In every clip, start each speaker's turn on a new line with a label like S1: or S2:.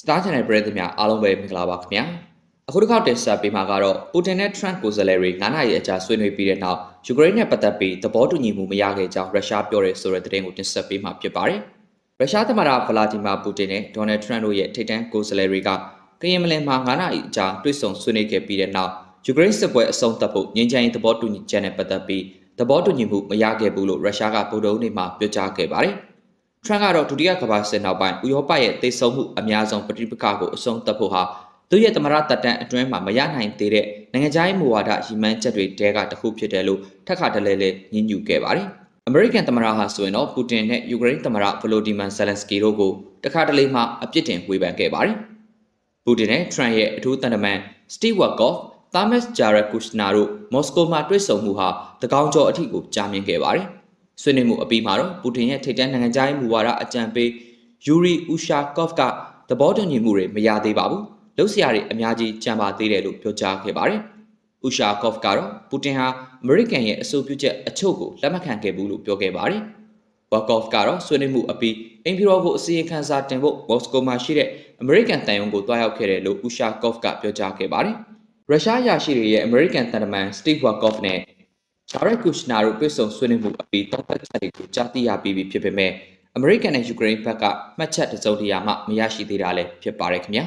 S1: Star Channel ပရိသတ်များအားလုံးပဲမင်္ဂလာပါခင်ဗျာအခုတစ်ခေါက်တင်ဆက်ပေးမှာကတော့ပူတင်နဲ့ Trump ကိုယ်စားလှယ်တွေ9နာရီအကြာဆွေးနွေးပြီးတဲ့နောက်ယူကရိန်းနဲ့ပတ်သက်ပြီးသဘောတူညီမှုမရခဲ့ကြောင်းရုရှားပြောတဲ့ဆိုတဲ့သတင်းကိုတင်ဆက်ပေးမှာဖြစ်ပါတယ်ရုရှားသမ္မတဗလာဒီမာပူတင်နဲ့ဒေါ်နယ်ထရန့်တို့ရဲ့ထိပ်တန်းကိုယ်စားလှယ်တွေကကရင်မလင်မှာ9နာရီအကြာတွေ့ဆုံဆွေးနွေးခဲ့ပြီးတဲ့နောက်ယူကရိန်းစစ်ပွဲအဆုံးသတ်ဖို့ငြိမ်းချမ်းရေးသဘောတူညီချက်နဲ့ပတ်သက်ပြီးသဘောတူညီမှုမရခဲ့ဘူးလို့ရုရှားကဗုဒ္ဓဦးနေ့မှာပြောကြားခဲ့ပါတယ် ထရန့်ကတော့ဒုတိယကမ္ဘာစစ်နောက်ပိုင်းဥရောပရဲ့တိတ်ဆုံမှုအများဆုံးပဋိပက္ခကိုအဆုံးသတ်ဖို့ဟာသူရဲ့သမရတပ်တန်အတွင်းမှာမရနိုင်သေးတဲ့နိုင်ငံခြားရေးမူဝါဒရည်မှန်းချက်တွေတဲကတစ်ခုဖြစ်တယ်လို့ထက်ခါတလဲလဲညှဉ်းညူခဲ့ပါတယ်။အမေရိကန်သမ္မတဟာဆိုရင်တော့ပူတင်နဲ့ယူကရိန်းသမ္မတဗလိုဒီမန်ဇယ်လန်စကီတို့ကိုတခါတလေမှအပြစ်တင်ဝေဖန်ခဲ့ပါတယ်။ပူတင်နဲ့ထရန့်ရဲ့အထူးတန်တမန်စတီဝါကော့သာမတ်ဂျာရက်ကုရှနာတို့မော်စကိုမှာတွေ့ဆုံမှုဟာတကောင်ကျော်အထိကိုကြာမြင့်ခဲ့ပါတယ်။ ဆွေးနွေးမှုအပြီးမှာတော့ပူတင်ရဲ့ထိပ်တန်းနိုင်ငံခြားရေးမူဝါဒအကြံပေးယူရီဥရှာကော့ဖ်ကသဘောတူညီမှုတွေမရသေးပါဘူး။လှုပ်ရှားတွေအများကြီးကြံပါသေးတယ်လို့ပြောကြားခဲ့ပါတယ်။ဥရှာကော့ဖ်ကတော့ပူတင်ဟာအမေရိကန်ရဲ့အဆိုပြုချက်အချို့ကိုလက်မခံခဲ့ဘူးလို့ပြောခဲ့ပါတယ်။ဝါကော့ဖ်ကတော့ဆွေးနွေးမှုအပြီးအင်ဖီရောကိုအစီရင်ခံစာတင်ဖို့မော်စကိုမှာရှိတဲ့အမေရိကန်တန်ယုံကိုတွားရောက်ခဲ့တယ်လို့ဥရှာကော့ဖ်ကပြောကြားခဲ့ပါတယ်။ရုရှားရရှိတွေရဲ့အမေရိကန်တန်တမန်စတီဗ်ဝါကော့ဖ်နဲ့ ဂျာရက်ကုရှနာတို့တွေ့ဆုံဆွေးနွေးမှုအပြီးတောက်သက်ချက်တွေကိုကြားသိရပြီးပြီဖြစ်ပေမဲ့အမေရိကန်နဲ့ယူကရိန်းဘက်ကမှတ်ချက်တစုံတရာမှမရရှိသေးတာလည်းဖြစ်ပါတယ်ခင်ဗျာ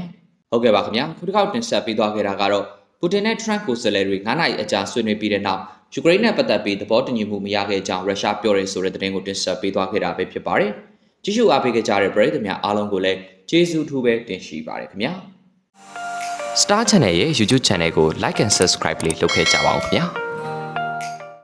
S1: ဟုတ်ကဲ့ပါခင်ဗျာခုတစ်ခေါက်တင်ဆက်ပေးသွားခဲ့တာကတော့ပူတင်နဲ့ထရန့်ကိုယ်စားလှယ်တွေ9နိုင်အကြာဆွေးနွေးပြီးတဲ့နောက်ယူကရိန်းနဲ့ပတ်သက်ပြီးသဘောတူညီမှုမရခဲ့ကြောင်းရုရှားပြောရဲဆိုတဲ့သတင်းကိုတင်ဆက်ပေးသွားခဲ့တာပဲဖြစ်ပါတယ်ကြည့်ရှုအားပေးကြတဲ့ပရိသတ်များအားလုံးကိုလည်းကျေးဇူးထူးပဲတင်ရှိပါတယ်ခင်ဗျာ
S2: Star Channel ရဲ့ YouTube Channel ကို Like and Subscribe လေးလုပ်ခဲ့ကြပါဦးခင်ဗျာ